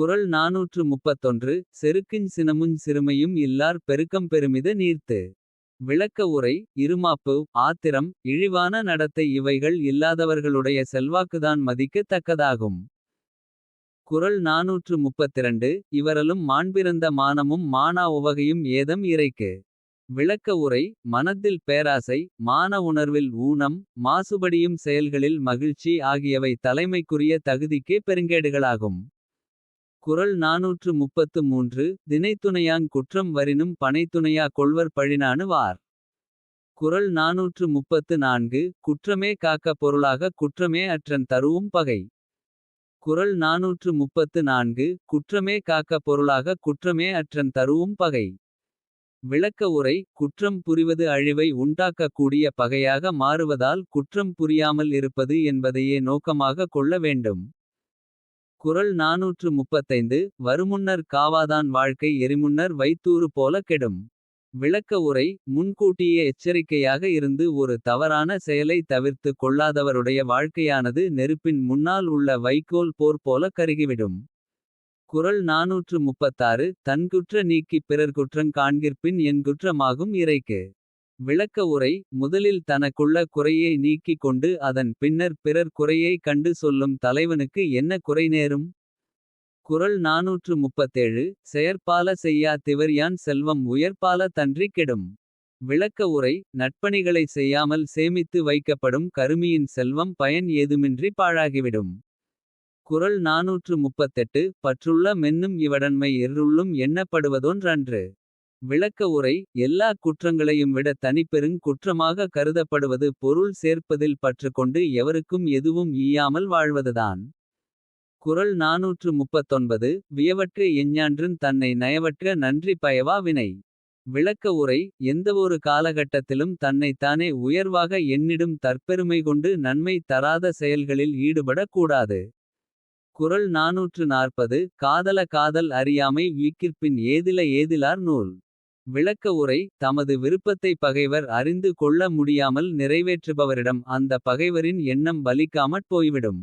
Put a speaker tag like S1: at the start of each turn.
S1: குறள் நாநூற்று முப்பத்தொன்று செருக்கின் சினமுஞ் சிறுமையும் இல்லார் பெருக்கம் பெருமித நீர்த்து. விளக்க உரை இருமாப்பு ஆத்திரம் இழிவான நடத்தை இவைகள் இல்லாதவர்களுடைய செல்வாக்குதான் மதிக்கத் தக்கதாகும். குறள் நாநூற்று முப்பத்திரண்டு இவரலும் மாண்பிறந்த மானமும் மானா உவகையும் ஏதம் இறைக்கு. விளக்க உரை மனத்தில் பேராசை மான உணர்வில் ஊனம். மாசுபடியும் செயல்களில் மகிழ்ச்சி ஆகியவை தலைமைக்குரிய தகுதிக்கே பெருங்கேடுகளாகும். குரல் நாநூற்று முப்பத்து மூன்று தினைத்துணையாங் குற்றம் வரினும் பனைத்துணையா கொள்வர் பழினானு வார். குறள் நாநூற்று முப்பத்து நான்கு குற்றமே காக்க பொருளாக குற்றமே அற்றன் தருவும் பகை. குரல் நாநூற்று முப்பத்து நான்கு குற்றமே காக்க பொருளாக குற்றமே அற்றன் தருவும் பகை. விளக்க உரை குற்றம் புரிவது அழிவை உண்டாக்கக் கூடிய பகையாக மாறுவதால் குற்றம் புரியாமல் இருப்பது என்பதையே நோக்கமாக கொள்ள வேண்டும். குறள் நாநூற்று முப்பத்தைந்து வருமுன்னர் காவாதான் வாழ்க்கை எரிமுன்னர் வைத்தூறு போல கெடும். விளக்க உரை முன்கூட்டியே எச்சரிக்கையாக இருந்து ஒரு தவறான செயலை தவிர்த்து கொள்ளாதவருடைய வாழ்க்கையானது நெருப்பின் முன்னால் உள்ள வைக்கோல் போர் போல கருகிவிடும். குரல் நாநூற்று முப்பத்தாறு தன்குற்ற நீக்கிப் பிறர்குற்றங் காண்கிற்பின் என்குற்றமாகும் இறைக்கு. விளக்க உரை முதலில் தனக்குள்ள குறையை நீக்கிக் கொண்டு அதன் பின்னர் பிறர் குறையை கண்டு சொல்லும் தலைவனுக்கு என்ன குறை நேரும். குறள் நாநூற்று முப்பத்தேழு செயற்பால செய்யா திவர்யான் செல்வம் உயர்பால தன்றி கெடும். விளக்க உரை நட்பணிகளை செய்யாமல் சேமித்து வைக்கப்படும் கருமியின் செல்வம் பயன் ஏதுமின்றி பாழாகிவிடும். குறள் நாநூற்று முப்பத்தெட்டு பற்றுள்ள மென்னும் இவடன்மை எர்ருள்ளும் எண்ணப்படுவதொன்றன்று. விளக்க உரை எல்லாக் குற்றங்களையும் விட தனிப்பெருங் குற்றமாக கருதப்படுவது பொருள் சேர்ப்பதில் பற்றுக்கொண்டு எவருக்கும் எதுவும் ஈயாமல் வாழ்வதுதான். குரல் நாநூற்று முப்பத்தொன்பது வியவற்ற எஞ்ஞான்றின் தன்னை நயவற்ற நன்றி பயவா வினை. விளக்க உரை எந்தவொரு காலகட்டத்திலும் தன்னைத்தானே உயர்வாக எண்ணிடும் தற்பெருமை கொண்டு நன்மை தராத செயல்களில் ஈடுபடக் கூடாது. குறள் நாநூற்று நாற்பது காதல காதல் அறியாமை வீக்கிற்பின் ஏதில ஏதிலார் நூல். விளக்க உரை தமது விருப்பத்தை பகைவர் அறிந்து கொள்ள முடியாமல் நிறைவேற்றுபவரிடம் அந்த பகைவரின் எண்ணம் பலிக்காமற் போய்விடும்.